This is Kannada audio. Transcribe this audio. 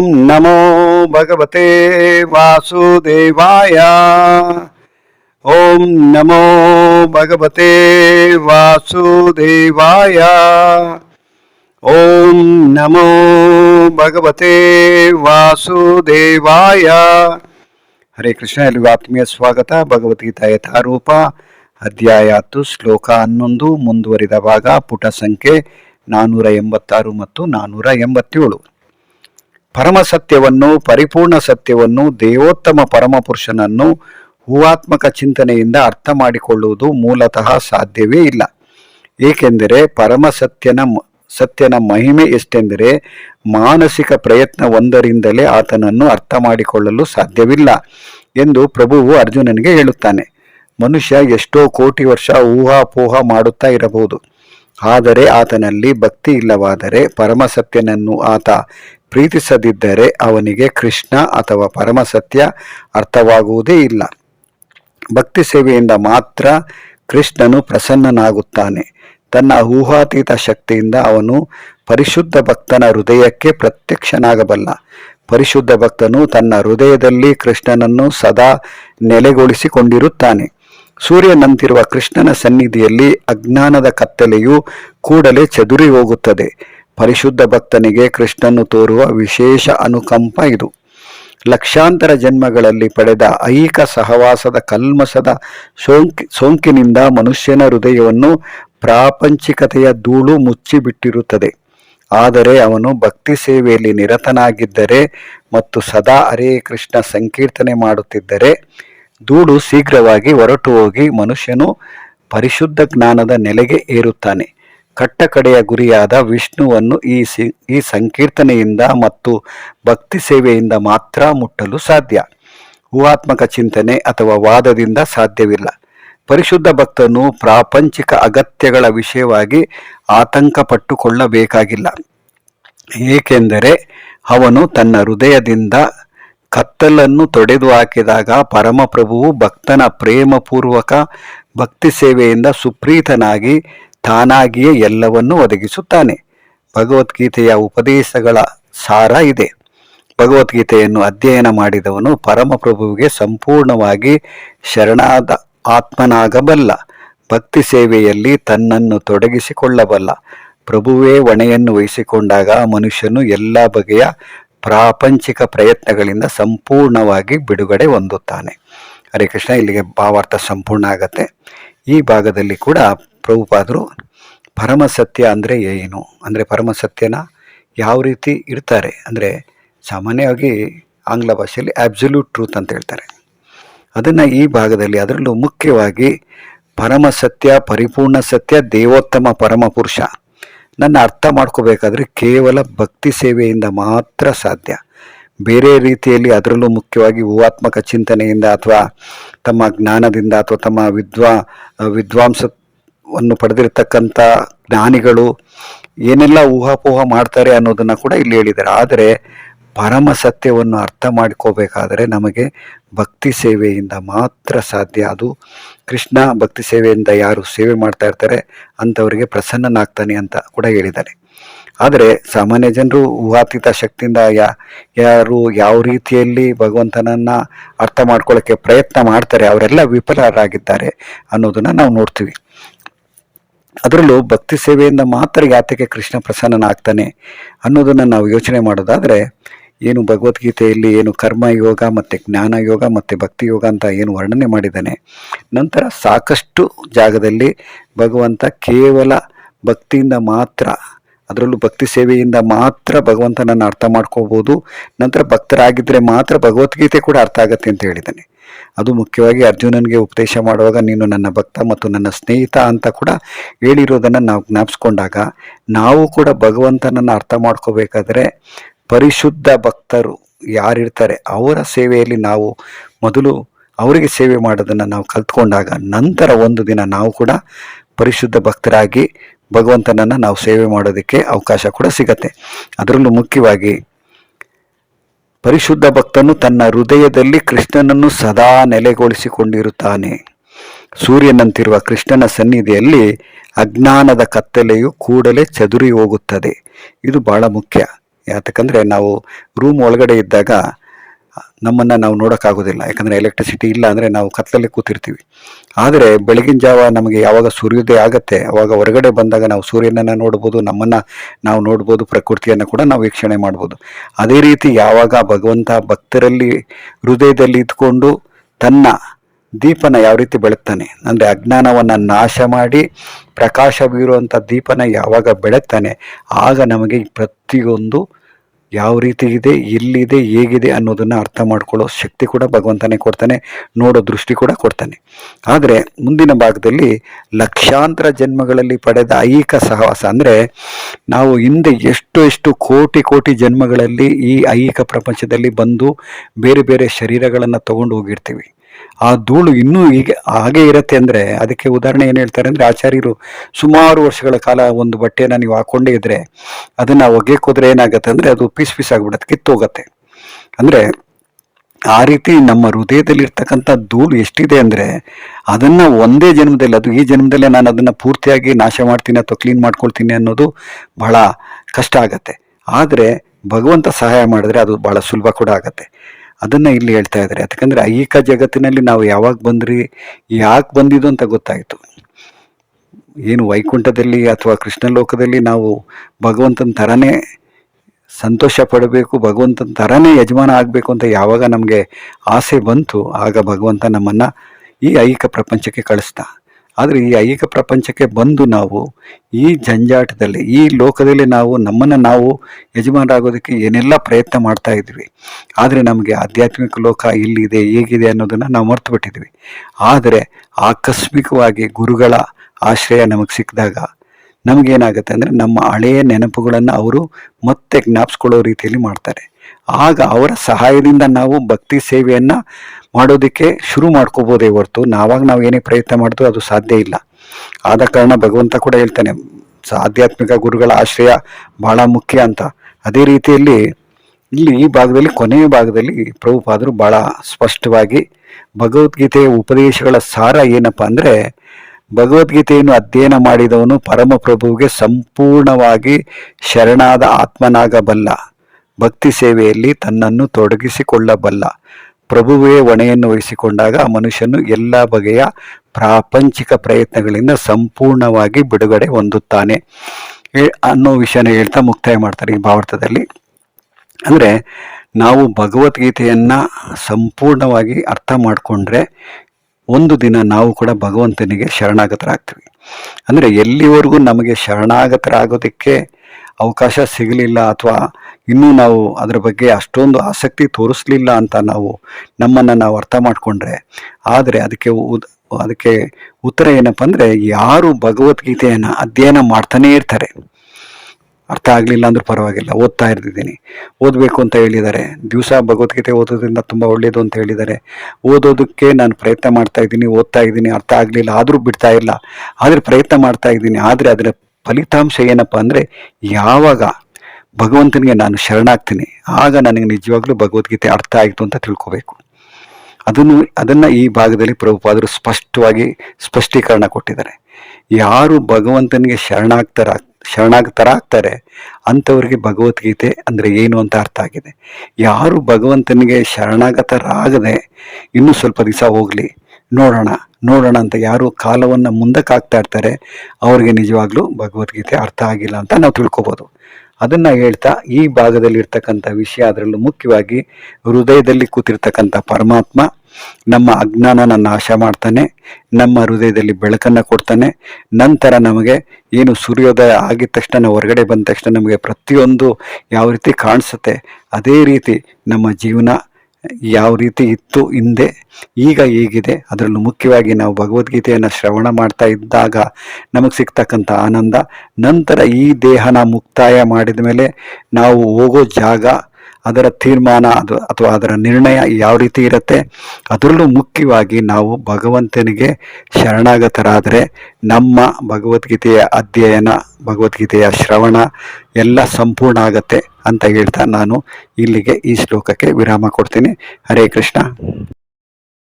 ಓಂ ನಮೋ ಭಗವತೆ ವಾಸುದೇವಾಯ ಓಂ ನಮೋ ಭಗವತೆ ವಾಸುದೇವಾಯ ಓಂ ನಮೋ ಭಗವತೆ ವಾಸುದೇವಾಯ ಹರೇ ಕೃಷ್ಣ ಎಲ್ಲಿ ಆತ್ಮೀಯ ಸ್ವಾಗತ ಭಗವದ್ಗೀತಾ ಯಥಾರೂಪ ಅಧ್ಯಾಯ ಹತ್ತು, ಶ್ಲೋಕ ಹನ್ನೊಂದು, ಮುಂದುವರಿದ ಭಾಗ, ಪುಟ ಸಂಖ್ಯೆ ನಾನ್ನೂರ ಎಂಬತ್ತಾರು ಮತ್ತು ನಾನ್ನೂರ ಎಂಬತ್ತೇಳು. ಪರಮ ಸತ್ಯವನ್ನು ಪರಿಪೂರ್ಣ ಸತ್ಯವನ್ನು, ದೇವೋತ್ತಮ ಪರಮಪುರುಷನನ್ನು ಹೂವಾತ್ಮಕ ಚಿಂತನೆಯಿಂದ ಅರ್ಥ ಮಾಡಿಕೊಳ್ಳುವುದು ಮೂಲತಃ ಸಾಧ್ಯವೇ ಇಲ್ಲ. ಏಕೆಂದರೆ ಪರಮ ಸತ್ಯನ ಸತ್ಯನ ಮಹಿಮೆ ಎಷ್ಟೆಂದರೆ ಮಾನಸಿಕ ಪ್ರಯತ್ನ ಒಂದರಿಂದಲೇ ಆತನನ್ನು ಅರ್ಥ ಮಾಡಿಕೊಳ್ಳಲು ಸಾಧ್ಯವಿಲ್ಲ ಎಂದು ಪ್ರಭುವು ಅರ್ಜುನನಿಗೆ ಹೇಳುತ್ತಾನೆ. ಮನುಷ್ಯ ಎಷ್ಟೋ ಕೋಟಿ ವರ್ಷ ಊಹಾಪೋಹ ಮಾಡುತ್ತಾ ಇರಬಹುದು. ಆದರೆ ಆತನಲ್ಲಿ ಭಕ್ತಿ ಇಲ್ಲವಾದರೆ ಪರಮಸತ್ಯನನ್ನು ಆತ ಪ್ರೀತಿಸದಿದ್ದರೆ ಅವನಿಗೆ ಕೃಷ್ಣ ಅಥವಾ ಪರಮಸತ್ಯ ಅರ್ಥವಾಗುವುದೇ ಇಲ್ಲ. ಭಕ್ತಿ ಸೇವೆಯಿಂದ ಮಾತ್ರ ಕೃಷ್ಣನು ಪ್ರಸನ್ನನಾಗುತ್ತಾನೆ. ತನ್ನ ಊಹಾತೀತ ಶಕ್ತಿಯಿಂದ ಅವನು ಪರಿಶುದ್ಧ ಭಕ್ತನ ಹೃದಯಕ್ಕೆ ಪ್ರತ್ಯಕ್ಷನಾಗಬಲ್ಲ. ಪರಿಶುದ್ಧ ಭಕ್ತನು ತನ್ನ ಹೃದಯದಲ್ಲಿ ಕೃಷ್ಣನನ್ನು ಸದಾ ನೆಲೆಗೊಳಿಸಿಕೊಂಡಿರುತ್ತಾನೆ. ಸೂರ್ಯನಂತಿರುವ ಕೃಷ್ಣನ ಸನ್ನಿಧಿಯಲ್ಲಿ ಅಜ್ಞಾನದ ಕತ್ತಲೆಯು ಕೂಡಲೇ ಚದುರಿ ಹೋಗುತ್ತದೆ ಪರಿಶುದ್ಧ ಭಕ್ತನಿಗೆ ಕೃಷ್ಣನು ತೋರುವ ವಿಶೇಷ ಅನುಕಂಪ ಇದು. ಲಕ್ಷಾಂತರ ಜನ್ಮಗಳಲ್ಲಿ ಪಡೆದ ಐಕ ಸಹವಾಸದ ಕಲ್ಮಸದ ಸೋಂಕಿ, ಸೋಂಕಿನಿಂದ ಮನುಷ್ಯನ ಹೃದಯವನ್ನು ಪ್ರಾಪಂಚಿಕತೆಯ ಧೂಳು ಮುಚ್ಚಿಬಿಟ್ಟಿರುತ್ತದೆ. ಆದರೆ ಅವನು ಭಕ್ತಿ ಸೇವೆಯಲ್ಲಿ ನಿರತನಾಗಿದ್ದರೆ ಮತ್ತು ಸದಾ ಹರೇ ಕೃಷ್ಣ ಸಂಕೀರ್ತನೆ ಮಾಡುತ್ತಿದ್ದರೆ ಧೂಳು ಶೀಘ್ರವಾಗಿ ಹೊರಟು ಹೋಗಿ ಮನುಷ್ಯನು ಪರಿಶುದ್ಧ ಜ್ಞಾನದ ನೆಲೆಗೆ ಏರುತ್ತಾನೆ. ಕಟ್ಟಕಡೆಯ ಗುರಿಯಾದ ವಿಷ್ಣುವನ್ನು ಈ ಸಿ, ಈ ಸಂಕೀರ್ತನೆಯಿಂದ ಮತ್ತು ಭಕ್ತಿ ಸೇವೆಯಿಂದ ಮಾತ್ರ ಮುಟ್ಟಲು ಸಾಧ್ಯ. ಊಹಾತ್ಮಕ ಚಿಂತನೆ ಅಥವಾ ವಾದದಿಂದ ಸಾಧ್ಯವಿಲ್ಲ. ಪರಿಶುದ್ಧ ಭಕ್ತನು ಪ್ರಾಪಂಚಿಕ ಅಗತ್ಯಗಳ ವಿಷಯವಾಗಿ ಆತಂಕ ಪಟ್ಟುಕೊಳ್ಳಬೇಕಾಗಿಲ್ಲ ಏಕೆಂದರೆ ಅವನು ತನ್ನ ಹೃದಯದಿಂದ ಕತ್ತಲನ್ನು ತೊಡೆದು ಹಾಕಿದಾಗ ಪರಮಪ್ರಭುವು ಭಕ್ತನ ಪ್ರೇಮಪೂರ್ವಕ ಭಕ್ತಿ ಸೇವೆಯಿಂದ ಸುಪ್ರೀತನಾಗಿ ತಾನಾಗಿಯೇ ಎಲ್ಲವನ್ನೂ ಒದಗಿಸುತ್ತಾನೆ. ಭಗವದ್ಗೀತೆಯ ಉಪದೇಶಗಳ ಸಾರ ಇದೆ. ಭಗವದ್ಗೀತೆಯನ್ನು ಅಧ್ಯಯನ ಮಾಡಿದವನು ಪರಮಪ್ರಭುವಿಗೆ ಸಂಪೂರ್ಣವಾಗಿ ಶರಣಾದ ಆತ್ಮನಾಗಬಲ್ಲ. ಭಕ್ತಿ ಸೇವೆಯಲ್ಲಿ ತನ್ನನ್ನು ತೊಡಗಿಸಿಕೊಳ್ಳಬಲ್ಲ. ಪ್ರಭುವೇ ಹೊಣೆಯನ್ನು ವಹಿಸಿಕೊಂಡಾಗ ಮನುಷ್ಯನು ಎಲ್ಲ ಬಗೆಯ ಪ್ರಾಪಂಚಿಕ ಪ್ರಯತ್ನಗಳಿಂದ ಸಂಪೂರ್ಣವಾಗಿ ಬಿಡುಗಡೆ ಹೊಂದುತ್ತಾನೆ. ಹರೇ ಕೃಷ್ಣ, ಇಲ್ಲಿಗೆ ಭಾವಾರ್ಥ ಸಂಪೂರ್ಣ ಆಗತ್ತೆ. ಈ ಭಾಗದಲ್ಲಿ ಕೂಡ ಪ್ರಭುಪಾದರು, ಪರಮಸತ್ಯ ಅಂದರೆ ಏನು? ಅಂದರೆ ಪರಮಸತ್ಯನ ಯಾವ ರೀತಿ ಇರ್ತಾರೆ ಅಂದರೆ ಸಾಮಾನ್ಯವಾಗಿ ಆಂಗ್ಲ ಭಾಷೆಯಲ್ಲಿ ಆಬ್ಸಲ್ಯೂಟ್ ಟ್ರೂತ್ ಅಂತ ಹೇಳ್ತಾರೆ. ಅದನ್ನು ಈ ಭಾಗದಲ್ಲಿ ಅದರಲ್ಲೂ ಮುಖ್ಯವಾಗಿ ಪರಮ ಸತ್ಯ ಪರಿಪೂರ್ಣ ಸತ್ಯ, ದೇವೋತ್ತಮ ಪರಮ ಪುರುಷ ನನ್ನ ಅರ್ಥ ಮಾಡ್ಕೋಬೇಕಾದ್ರೆ ಕೇವಲ ಭಕ್ತಿ ಸೇವೆಯಿಂದ ಮಾತ್ರ ಸಾಧ್ಯ. ಬೇರೆ ರೀತಿಯಲ್ಲಿ ಅದರಲ್ಲೂ ಮುಖ್ಯವಾಗಿ ಹೂವಾತ್ಮಕ ಚಿಂತನೆಯಿಂದ ಅಥವಾ ತಮ್ಮ ಜ್ಞಾನದಿಂದ ಅಥವಾ ತಮ್ಮ ವಿದ್ವಾ ವಿದ್ವಾಂಸವನ್ನು ಪಡೆದಿರತಕ್ಕಂಥ ಜ್ಞಾನಿಗಳು ಏನೆಲ್ಲ ಊಹಾಪೋಹ ಮಾಡ್ತಾರೆ ಅನ್ನೋದನ್ನು ಕೂಡ ಇಲ್ಲಿ ಹೇಳಿದ್ದಾರೆ. ಆದರೆ ಪರಮ ಸತ್ಯವನ್ನು ಅರ್ಥ ಮಾಡ್ಕೋಬೇಕಾದರೆ ನಮಗೆ ಭಕ್ತಿ ಸೇವೆಯಿಂದ ಮಾತ್ರ ಸಾಧ್ಯ. ಅದು ಕೃಷ್ಣ ಭಕ್ತಿ ಸೇವೆಯಿಂದ ಯಾರು ಸೇವೆ ಮಾಡ್ತಾ ಇರ್ತಾರೆ ಅಂಥವರಿಗೆ ಪ್ರಸನ್ನನಾಗ್ತಾನೆ ಅಂತ ಕೂಡ ಹೇಳಿದ್ದಾರೆ. ಆದರೆ ಸಾಮಾನ್ಯ ಜನರು ಊಹಾತೀತ ಶಕ್ತಿಯಿಂದ ಯಾ, ಯಾರು ಯಾವ ರೀತಿಯಲ್ಲಿ ಭಗವಂತನನ್ನು ಅರ್ಥ ಮಾಡ್ಕೊಳ್ಳೋಕ್ಕೆ ಪ್ರಯತ್ನ ಮಾಡ್ತಾರೆ, ಅವರೆಲ್ಲ ವಿಫಲರಾಗಿದ್ದಾರೆ ಅನ್ನೋದನ್ನು ನಾವು ನೋಡ್ತೀವಿ. ಅದರಲ್ಲೂ ಭಕ್ತಿ ಸೇವೆಯಿಂದ ಮಾತ್ರ ಯಾತಕ್ಕೆ ಕೃಷ್ಣ ಪ್ರಸನ್ನನಾಗ್ತಾನೆ ಅನ್ನೋದನ್ನು ನಾವು ಯೋಚನೆ ಮಾಡೋದಾದರೆ ಏನು ಭಗವದ್ಗೀತೆಯಲ್ಲಿ ಏನು ಕರ್ಮ ಯೋಗ ಮತ್ತು ಜ್ಞಾನ ಯೋಗ ಮತ್ತು ಭಕ್ತಿ ಯೋಗ ಅಂತ ಏನು ವರ್ಣನೆ ಮಾಡಿದ್ದಾನೆ, ನಂತರ ಸಾಕಷ್ಟು ಜಾಗದಲ್ಲಿ ಭಗವಂತ ಕೇವಲ ಭಕ್ತಿಯಿಂದ ಮಾತ್ರ, ಅದರಲ್ಲೂ ಭಕ್ತಿ ಸೇವೆಯಿಂದ ಮಾತ್ರ ಭಗವಂತನನ್ನು ಅರ್ಥ ಮಾಡ್ಕೋಬೋದು, ನಂತರ ಭಕ್ತರಾಗಿದ್ದರೆ ಮಾತ್ರ ಭಗವದ್ಗೀತೆ ಕೂಡ ಅರ್ಥ ಆಗುತ್ತೆ ಅಂತ ಹೇಳಿದ್ದಾನೆ. ಅದು ಮುಖ್ಯವಾಗಿ ಅರ್ಜುನನಿಗೆ ಉಪದೇಶ ಮಾಡುವಾಗ ನೀನು ನನ್ನ ಭಕ್ತ ಮತ್ತು ನನ್ನ ಸ್ನೇಹಿತ ಅಂತ ಕೂಡ ಹೇಳಿರೋದನ್ನು ನಾವು ಜ್ಞಾಪಿಸ್ಕೊಂಡಾಗ, ನಾವು ಕೂಡ ಭಗವಂತನನ್ನು ಅರ್ಥ ಮಾಡ್ಕೋಬೇಕಾದ್ರೆ ಪರಿಶುದ್ಧ ಭಕ್ತರು ಯಾರಿರ್ತಾರೆ, ಅವರ ಸೇವೆಯಲ್ಲಿ ನಾವು ಮೊದಲು ಅವರಿಗೆ ಸೇವೆ ಮಾಡೋದನ್ನು ನಾವು ಕಲ್ತ್ಕೊಂಡಾಗ ನಂತರ ಒಂದು ದಿನ ನಾವು ಕೂಡ ಪರಿಶುದ್ಧ ಭಕ್ತರಾಗಿ ಭಗವಂತನನ್ನು ನಾವು ಸೇವೆ ಮಾಡೋದಕ್ಕೆ ಅವಕಾಶ ಕೂಡ ಸಿಗತ್ತೆ. ಅದರಲ್ಲೂ ಮುಖ್ಯವಾಗಿ ಪರಿಶುದ್ಧ ಭಕ್ತನು ತನ್ನ ಹೃದಯದಲ್ಲಿ ಕೃಷ್ಣನನ್ನು ಸದಾ ನೆಲೆಗೊಳಿಸಿಕೊಂಡಿರುತ್ತಾನೆ. ಸೂರ್ಯನಂತಿರುವ ಕೃಷ್ಣನ ಸನ್ನಿಧಿಯಲ್ಲಿ ಅಜ್ಞಾನದ ಕತ್ತಲೆಯು ಕೂಡಲೇ ಚದುರಿ ಹೋಗುತ್ತದೆ. ಇದು ಬಹಳ ಮುಖ್ಯ. ಯಾತಕ್ಕಂದರೆ ನಾವು ರೂಮ್ ಒಳಗಡೆ ಇದ್ದಾಗ ನಮ್ಮನ್ನು ನಾವು ನೋಡೋಕ್ಕಾಗೋದಿಲ್ಲ. ಯಾಕಂದರೆ ಎಲೆಕ್ಟ್ರಿಸಿಟಿ ಇಲ್ಲ ಅಂದರೆ ನಾವು ಕತ್ತಲಲ್ಲಿ ಕೂತಿರ್ತೀವಿ. ಆದರೆ ಬೆಳಗಿನ ಜಾವ ನಮಗೆ ಯಾವಾಗ ಸೂರ್ಯೋದಯ ಆಗುತ್ತೆ, ಅವಾಗ ಹೊರಗಡೆ ಬಂದಾಗ ನಾವು ಸೂರ್ಯನನ್ನು ನೋಡ್ಬೋದು, ನಮ್ಮನ್ನು ನಾವು ನೋಡ್ಬೋದು, ಪ್ರಕೃತಿಯನ್ನು ಕೂಡ ನಾವು ವೀಕ್ಷಣೆ ಮಾಡ್ಬೋದು. ಅದೇ ರೀತಿ ಯಾವಾಗ ಭಗವಂತ ಭಕ್ತರಲ್ಲಿ ಹೃದಯದಲ್ಲಿ ಇದ್ಕೊಂಡು ತನ್ನ ದೀಪನ ಯಾವ ರೀತಿ ಬೆಳಗ್ತಾನೆ, ಅಂದರೆ ಅಜ್ಞಾನವನ್ನು ನಾಶ ಮಾಡಿ ಪ್ರಕಾಶ ಬೀರುವಂಥ ದೀಪನ ಯಾವಾಗ ಬೆಳಗ್ತಾನೆ, ಆಗ ನಮಗೆ ಪ್ರತಿಯೊಂದು ಯಾವ ರೀತಿ ಇದೆ, ಎಲ್ಲಿದೆ, ಹೇಗಿದೆ ಅನ್ನೋದನ್ನು ಅರ್ಥ ಮಾಡ್ಕೊಳ್ಳೋ ಶಕ್ತಿ ಕೂಡ ಭಗವಂತನೇ ಕೊಡ್ತಾನೆ, ನೋಡೋ ದೃಷ್ಟಿ ಕೂಡ ಕೊಡ್ತಾನೆ. ಆದರೆ ಮುಂದಿನ ಭಾಗದಲ್ಲಿ ಲಕ್ಷಾಂತರ ಜನ್ಮಗಳಲ್ಲಿ ಪಡೆದ ಐಹಿಕ ಸಹವಾಸ ಅಂದರೆ ನಾವು ಹಿಂದೆ ಎಷ್ಟು ಎಷ್ಟು ಕೋಟಿ ಕೋಟಿ ಜನ್ಮಗಳಲ್ಲಿ ಈ ಐಹಿಕ ಪ್ರಪಂಚದಲ್ಲಿ ಬಂದು ಬೇರೆ ಬೇರೆ ಶರೀರಗಳನ್ನು ತಗೊಂಡು ಹೋಗಿರ್ತೀವಿ. ಆ ಧೂಳು ಇನ್ನೂ ಹೀಗೆ ಹಾಗೆ ಇರುತ್ತೆ ಅಂದರೆ ಅದಕ್ಕೆ ಉದಾಹರಣೆ ಏನು ಹೇಳ್ತಾರೆ ಅಂದರೆ ಆಚಾರ್ಯರು ಸುಮಾರು ವರ್ಷಗಳ ಕಾಲ ಒಂದು ಬಟ್ಟೆನ ನೀವು ಹಾಕೊಂಡೇ ಇದ್ರೆ ಅದನ್ನು ಒಗೆಕೋದ್ರೆ ಏನಾಗುತ್ತೆ ಅಂದರೆ ಅದು ಪೀಸ್ ಪೀಸ್ ಆಗಿಬಿಡುತ್ತೆ, ಕಿತ್ತೋಗತ್ತೆ. ಅಂದರೆ ಆ ರೀತಿ ನಮ್ಮ ಹೃದಯದಲ್ಲಿರ್ತಕ್ಕಂಥ ಧೂಳು ಎಷ್ಟಿದೆ ಅಂದರೆ ಅದನ್ನು ಒಂದೇ ಜನ್ಮದಲ್ಲಿ, ಅದು ಈ ಜನ್ಮದಲ್ಲೇ ನಾನು ಅದನ್ನು ಪೂರ್ತಿಯಾಗಿ ನಾಶ ಮಾಡ್ತೀನಿ ಅಥವಾ ಕ್ಲೀನ್ ಮಾಡ್ಕೊಳ್ತೀನಿ ಅನ್ನೋದು ಬಹಳ ಕಷ್ಟ ಆಗತ್ತೆ. ಆದರೆ ಭಗವಂತ ಸಹಾಯ ಮಾಡಿದ್ರೆ ಅದು ಬಹಳ ಸುಲಭ ಕೂಡ ಆಗತ್ತೆ. ಅದನ್ನು ಇಲ್ಲಿ ಹೇಳ್ತಾ ಇದ್ದಾರೆ. ಯಾಕಂದರೆ ಐಹಿಕ ಜಗತ್ತಿನಲ್ಲಿ ನಾವು ಯಾವಾಗ ಬಂದ್ರಿ, ಯಾಕೆ ಬಂದಿದ್ದು ಅಂತ ಗೊತ್ತಾಯಿತು. ಏನು ವೈಕುಂಠದಲ್ಲಿ ಅಥವಾ ಕೃಷ್ಣ ಲೋಕದಲ್ಲಿ ನಾವು ಭಗವಂತನ ಥರನೇ ಸಂತೋಷ ಪಡಬೇಕು, ಭಗವಂತನ ಥರನೇ ಯಜಮಾನ ಆಗಬೇಕು ಅಂತ ಯಾವಾಗ ನಮಗೆ ಆಸೆ ಬಂತು, ಆಗ ಭಗವಂತ ನಮ್ಮನ್ನು ಈ ಐಹಿಕ ಪ್ರಪಂಚಕ್ಕೆ ಕಳಿಸ್ತಾ ಆದರೆ ಈ ಐಹಿಕ ಪ್ರಪಂಚಕ್ಕೆ ಬಂದು ನಾವು ಈ ಜಂಜಾಟದಲ್ಲಿ, ಈ ಲೋಕದಲ್ಲಿ ನಾವು, ನಮ್ಮನ್ನು ನಾವು ಯಜಮಾನರಾಗೋದಕ್ಕೆ ಏನೆಲ್ಲ ಪ್ರಯತ್ನ ಮಾಡ್ತಾ ಇದ್ವಿ. ಆದರೆ ನಮಗೆ ಆಧ್ಯಾತ್ಮಿಕ ಲೋಕ ಇಲ್ಲಿದೆ, ಹೇಗಿದೆ ಅನ್ನೋದನ್ನು ನಾವು ಮರ್ತು ಬಿಟ್ಟಿದ್ವಿ. ಆದರೆ ಆಕಸ್ಮಿಕವಾಗಿ ಗುರುಗಳ ಆಶ್ರಯ ನಮಗೆ ಸಿಕ್ಕಿದಾಗ ನಮಗೇನಾಗುತ್ತೆ ಅಂದರೆ ನಮ್ಮ ಹಳೆಯ ನೆನಪುಗಳನ್ನು ಅವರು ಮತ್ತೆ ಜ್ಞಾಪಿಸ್ಕೊಳ್ಳೋ ರೀತಿಯಲ್ಲಿ ಮಾಡ್ತಾರೆ. ಆಗ ಅವರ ಸಹಾಯದಿಂದ ನಾವು ಭಕ್ತಿ ಸೇವೆಯನ್ನು ಮಾಡೋದಕ್ಕೆ ಶುರು ಮಾಡ್ಕೋಬೋದೇ ಹೊರತು ನಾವಾಗ ನಾವು ಏನೇ ಪ್ರಯತ್ನ ಮಾಡಿದ್ರೂ ಅದು ಸಾಧ್ಯ ಇಲ್ಲ. ಆದ ಕಾರಣ ಭಗವಂತ ಕೂಡ ಹೇಳ್ತಾನೆ, ಆಧ್ಯಾತ್ಮಿಕ ಗುರುಗಳ ಆಶ್ರಯ ಬಹಳ ಮುಖ್ಯ ಅಂತ. ಅದೇ ರೀತಿಯಲ್ಲಿ ಇಲ್ಲಿ ಈ ಭಾಗದಲ್ಲಿ, ಕೊನೆಯ ಭಾಗದಲ್ಲಿ ಪ್ರಭುಪಾದರು ಬಹಳ ಸ್ಪಷ್ಟವಾಗಿ ಭಗವದ್ಗೀತೆಯ ಉಪದೇಶಗಳ ಸಾರ ಏನಪ್ಪ ಅಂದರೆ ಭಗವದ್ಗೀತೆಯನ್ನು ಅಧ್ಯಯನ ಮಾಡಿದವನು ಪರಮಪ್ರಭುವಿಗೆ ಸಂಪೂರ್ಣವಾಗಿ ಶರಣಾದ ಆತ್ಮನಾಗಬಲ್ಲ. ಭಕ್ತಿ ಸೇವೆಯಲ್ಲಿ ತನ್ನನ್ನು ತೊಡಗಿಸಿಕೊಳ್ಳಬಲ್ಲ. ಪ್ರಭುವೇ ಹೊಣೆಯನ್ನು ವಹಿಸಿಕೊಂಡಾಗ ಆ ಮನುಷ್ಯನು ಎಲ್ಲ ಬಗೆಯ ಪ್ರಾಪಂಚಿಕ ಪ್ರಯತ್ನಗಳಿಂದ ಸಂಪೂರ್ಣವಾಗಿ ಬಿಡುಗಡೆ ಹೊಂದುತ್ತಾನೆ. ಅನ್ನೋ ವಿಷಯನ ಹೇಳ್ತಾ ಮುಕ್ತಾಯ ಮಾಡ್ತಾರೆ ಈ ಭಾರತದಲ್ಲಿ ಅಂದರೆ ನಾವು ಭಗವದ್ಗೀತೆಯನ್ನು ಸಂಪೂರ್ಣವಾಗಿ ಅರ್ಥ ಮಾಡಿಕೊಂಡ್ರೆ ಒಂದು ದಿನ ನಾವು ಕೂಡ ಭಗವಂತನಿಗೆ ಶರಣಾಗತರಾಗ್ತೀವಿ. ಅಂದರೆ ಎಲ್ಲಿವರೆಗೂ ನಮಗೆ ಶರಣಾಗತರಾಗೋದಕ್ಕೆ ಅವಕಾಶ ಸಿಗಲಿಲ್ಲ ಅಥವಾ ಇನ್ನೂ ನಾವು ಅದರ ಬಗ್ಗೆ ಅಷ್ಟೊಂದು ಆಸಕ್ತಿ ತೋರಿಸಲಿಲ್ಲ ಅಂತ ನಾವು ನಮ್ಮನ್ನು ನಾವು ಅರ್ಥ ಮಾಡಿಕೊಂಡ್ರೆ, ಆದರೆ ಅದಕ್ಕೆ ಅದಕ್ಕೆ ಉತ್ತರ ಏನಪ್ಪ ಅಂದರೆ ಯಾರು ಭಗವದ್ಗೀತೆಯನ್ನು ಅಧ್ಯಯನ ಮಾಡ್ತಾನೇ ಇರ್ತಾರೆ. ಅರ್ಥ ಆಗಲಿಲ್ಲ ಅಂದ್ರೂ ಪರವಾಗಿಲ್ಲ, ಓದ್ತಾ ಇರ್ತಿದ್ದೀನಿ. ಓದಬೇಕು ಅಂತ ಹೇಳಿದ್ದಾರೆ. ದಿವಸ ಭಗವದ್ಗೀತೆ ಓದೋದ್ರಿಂದ ತುಂಬ ಒಳ್ಳೆಯದು ಅಂತ ಹೇಳಿದ್ದಾರೆ. ಓದೋದಕ್ಕೆ ನಾನು ಪ್ರಯತ್ನ ಮಾಡ್ತಾ ಇದ್ದೀನಿ, ಓದ್ತಾ ಇದ್ದೀನಿ, ಅರ್ಥ ಆಗಲಿಲ್ಲ, ಆದರೂ ಬಿಡ್ತಾ ಇಲ್ಲ. ಆದರೆ ಪ್ರಯತ್ನ ಮಾಡ್ತಾ ಇದ್ದೀನಿ, ಆದರೆ ಅದರ ಫಲಿತಾಂಶ ಏನಪ್ಪ ಅಂದರೆ ಯಾವಾಗ ಭಗವಂತನಿಗೆ ನಾನು ಶರಣಾಗ್ತೀನಿ, ಆಗ ನನಗೆ ನಿಜವಾಗ್ಲೂ ಭಗವದ್ಗೀತೆ ಅರ್ಥ ಆಯಿತು ಅಂತ ತಿಳ್ಕೋಬೇಕು. ಅದನ್ನು ಅದನ್ನು ಈ ಭಾಗದಲ್ಲಿ ಪ್ರಭುಪಾದರು ಸ್ಪಷ್ಟವಾಗಿ ಸ್ಪಷ್ಟೀಕರಣ ಕೊಟ್ಟಿದ್ದಾರೆ. ಯಾರು ಭಗವಂತನಿಗೆ ಶರಣಾಗ್ತಾರ ಶರಣಾಗ್ತರಾಗ್ತಾರೆ ಅಂಥವ್ರಿಗೆ ಭಗವದ್ಗೀತೆ ಅಂದರೆ ಏನು ಅಂತ ಅರ್ಥ ಆಗಿದೆ. ಯಾರು ಭಗವಂತನಿಗೆ ಶರಣಾಗತರಾಗದೆ ಇನ್ನೂ ಸ್ವಲ್ಪ ದಿವಸ ಹೋಗಲಿ, ನೋಡೋಣ ನೋಡೋಣ ಅಂತ ಯಾರು ಕಾಲವನ್ನು ಮುಂದಕ್ಕೆ ಹಾಕ್ತಾ ಇರ್ತಾರೆ, ಅವ್ರಿಗೆ ನಿಜವಾಗ್ಲೂ ಭಗವದ್ಗೀತೆ ಅರ್ಥ ಆಗಿಲ್ಲ ಅಂತ ನಾವು ತಿಳ್ಕೊಬೋದು. ಅದನ್ನು ಹೇಳ್ತಾ ಈ ಭಾಗದಲ್ಲಿ ಇರ್ತಕ್ಕಂಥ ವಿಷಯ ಅದರಲ್ಲೂ ಮುಖ್ಯವಾಗಿ ಹೃದಯದಲ್ಲಿ ಕೂತಿರ್ತಕ್ಕಂಥ ಪರಮಾತ್ಮ ನಮ್ಮ ಅಜ್ಞಾನನ ನಾಶ ಮಾಡ್ತಾನೆ, ನಮ್ಮ ಹೃದಯದಲ್ಲಿ ಬೆಳಕನ್ನು ಕೊಡ್ತಾನೆ. ನಂತರ ನಮಗೆ ಏನು ಸೂರ್ಯೋದಯ ಆಗಿದ ತಕ್ಷಣ, ಹೊರಗಡೆ ಬಂದ ತಕ್ಷಣ ನಮಗೆ ಪ್ರತಿಯೊಂದು ಯಾವ ರೀತಿ ಕಾಣಿಸುತ್ತೆ, ಅದೇ ರೀತಿ ನಮ್ಮ ಜೀವನ ಯಾವ ರೀತಿ ಇತ್ತು ಹಿಂದೆ, ಈಗ ಹೇಗಿದೆ, ಅದರಲ್ಲೂ ಮುಖ್ಯವಾಗಿ ನಾವು ಭಗವದ್ಗೀತೆಯನ್ನು ಶ್ರವಣ ಮಾಡ್ತಾ ಇದ್ದಾಗ ನಮಗೆ ಸಿಗ್ತಕ್ಕಂಥ ಆನಂದ. ನಂತರ ಈ ದೇಹನ ಮುಕ್ತಾಯ ಮಾಡಿದ ಮೇಲೆ ನಾವು ಹೋಗೋ ಜಾಗ ಅದರ ತೀರ್ಮಾನ ಅದು ಅಥವಾ ಅದರ ನಿರ್ಣಯ ಯಾವ ರೀತಿ ಇರುತ್ತೆ, ಅದರಲ್ಲೂ ಮುಖ್ಯವಾಗಿ ನಾವು ಭಗವಂತನಿಗೆ ಶರಣಾಗತರಾದರೆ ನಮ್ಮ ಭಗವದ್ಗೀತೆಯ ಅಧ್ಯಯನ, ಭಗವದ್ಗೀತೆಯ ಶ್ರವಣ ಎಲ್ಲ ಸಂಪೂರ್ಣ ಆಗತ್ತೆ ಅಂತ ಹೇಳ್ತಾ ನಾನು ಇಲ್ಲಿಗೆ ಈ ಶ್ಲೋಕಕ್ಕೆ ವಿರಾಮ ಕೊಡ್ತೀನಿ. ಹರೇ ಕೃಷ್ಣ.